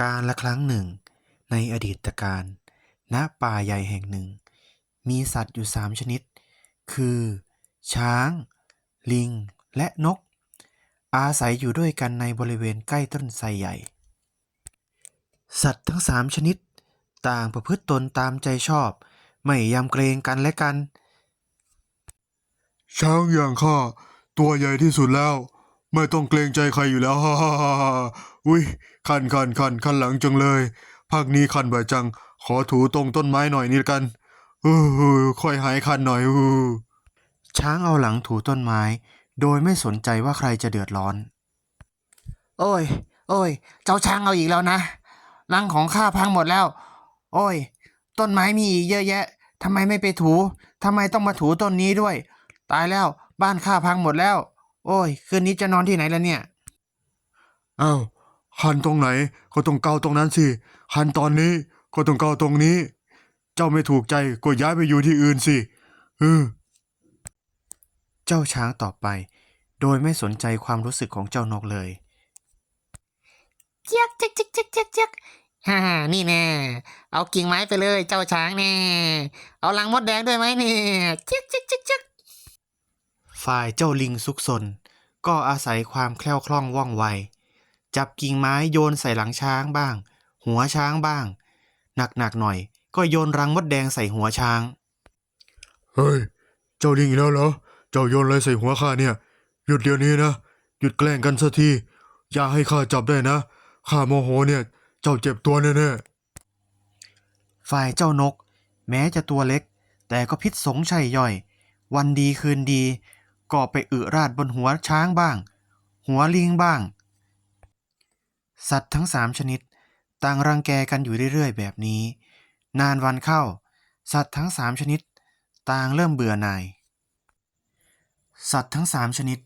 การละครั้งหนึ่ง ในอดีตการณป่าใหญ่แห่งหนึ่ง มีสัตว์อยู่สามชนิด คือ ช้าง ลิง และนก อาศัยอยู่ด้วยกันในบริเวณใกล้ต้นไทรใหญ่ สัตว์ทั้งสามชนิด ต่างประพฤติตนตามใจชอบ ไม่ยำเกรงกันและกัน ช้างอย่างข้าตัวใหญ่ที่สุดแล้ว ไม่ต้องเกรงใจใครอยู่แล้วฮ่าฮ่าฮ่าฮ่าอุ้ยคันคันคันคันหลังจังเลยภาคนี้คันบ่อยจัง ขอถูตรงต้นไม้หน่อยนี่ละกันเออค่อยหายคันหน่อยเออช้างเอาหลังถูต้นไม้ โดยไม่สนใจว่าใครจะเดือดร้อน โอ้ย โอ้ย เจ้าช้างเอาอีกแล้วนะรังของข้าพังหมดแล้ว โอ้ย ต้นไม้มีอีกเยอะแยะทำไมไม่ไปถูทำไมต้องมาถูต้นนี้ด้วย ตายแล้ว บ้านข้าพังหมดแล้ว โอ้ย คืนนี้จะนอนที่ไหนล่ะเนี่ย อ้าวคันตรงไหน ก็ต้องเกาตรงนั้นสิคันตอนนี้ก็ต้องเกาตรงนี้ เจ้าไม่ถูกใจก็ย้ายไปอยู่ที่อื่นสิเออเจ้าช้างตอบไป โดยไม่สนใจความรู้สึกของเจ้านกเลย เจ๊ยกเจ๊ยกเจ๊ยกเจ๊ยกเจ๊ยกเจ๊ยกฮ่านี่แน่ เอากิ่งไม้ไปเลย เจ้าช้างแน่ เอาลังมดแดงด้วยไหมเนี่ยเจ๊ยกเจ๊ยกเจ๊ยกเจ๊ยก ฝ่ายเจ้าลิงซุกซนก็อาศัยความแคล่วคล่องว่องไว จับกิ่งไม้โยนใส่หลังช้างบ้าง หัวช้างบ้าง หนักๆหน่อย ก็โยนรังมดแดงใส่หัวช้าง เฮ้ย เจ้าลิงอีกแล้วเหรอ เจ้าโยนอะไรใส่หัวข้าเนี่ย หยุดเดี๋ยวนี้นะ หยุดแกล้งกันสักที อย่าให้ข้าจับได้นะ ข้าโมโหเนี่ย เจ้าเจ็บตัวแน่ฝ่ายเจ้านก แม้จะตัวเล็ก แต่ก็พิษสงชัยย่อย วันดีคืนดี ก็ไปอึราดบนหัวช้างบ้าง หัวลิงบ้าง สัตว์ทั้งสามชนิด ต่างรังแกกันอยู่เรื่อยๆ แบบนี้ นานวันเข้า สัตว์ทั้งสามชนิด ต่างเริ่มเบื่อหน่าย สัตว์ทั้งสามชนิด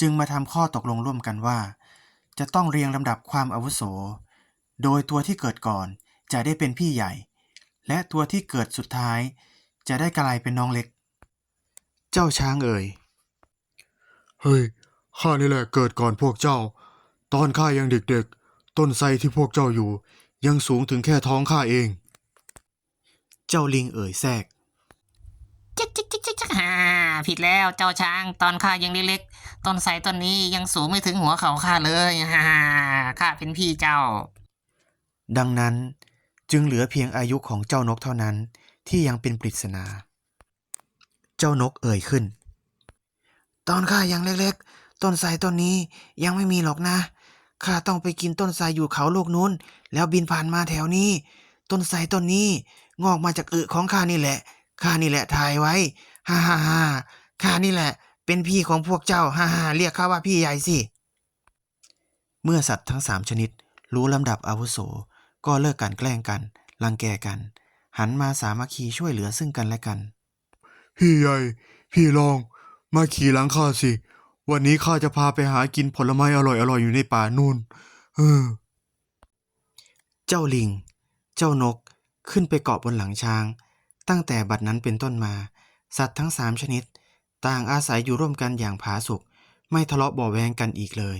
จึงมาทำข้อตกลงร่วมกันว่า จะต้องเรียงลำดับความอาวุโส โดยตัวที่เกิดก่อนจะได้เป็นพี่ใหญ่ และตัวที่เกิดสุดท้าย จะได้กลายเป็นน้องเล็ก เจ้าช้างเอ่ย เฮ้ย ข้านี่แหละเกิดก่อนพวกเจ้า ตอนข้ายังเด็กๆ ต้นไทรที่พวกเจ้าอยู่ ยังสูงถึงแค่ท้องข้าเอง เจ้าลิงเอ่ยแทรกเจ๊ยกเจ๊ยกเจ๊ยกเจ๊ยกฮ่าผิดแล้วเจ้าช้าง ตอนข้ายังเล็กๆ ต้นไทรต้นนี้ยังสูงไม่ถึงหัวเขาข้าเลยฮ่าข้าเป็นพี่เจ้า ดังนั้นจึงเหลือเพียงอายุของเจ้านกเท่านั้นที่ยังเป็นปริศนา เจ้านกเอ่ยขึ้น ตอนข้ายังเล็กๆ ต้นไทรต้นนี้ยังไม่มีหรอกนะข้าต้องไปกินต้นไทรอยู่เขาลูกนู้น แล้วบินผ่านมาแถวนี้ ต้นไทรต้นนี้งอกมาจากอึของข้านี่แหละข้านี่แหละถ่ายไว้ฮ่าฮ่าฮ่าข้านี่แหละ เป็นพี่ของพวกเจ้าฮ่าฮ่าเรียกข้าว่าพี่ใหญ่สิ เมื่อสัตว์ทั้งสามชนิด รู้ลำดับอาวุโส ก็เลิกการแกล้งกัน รังแกกัน หันมาสามัคคีช่วยเหลือซึ่งกันและกัน พี่ใหญ่ พี่ลอง มาขี่หลังข้าสิ วันนี้ข้าจะพาไปหากินผลไม้อร่อยๆอยู่ในป่านู่น เออ เจ้าลิง เจ้านกขึ้นไปเกาะบนหลังช้าง ตั้งแต่บัดนั้นเป็นต้นมา สัตว์ทั้งสามชนิด ต่างอาศัยอยู่ร่วมกันอย่างผาสุก ไม่ทะเลาะบ่อแวงกันอีกเลย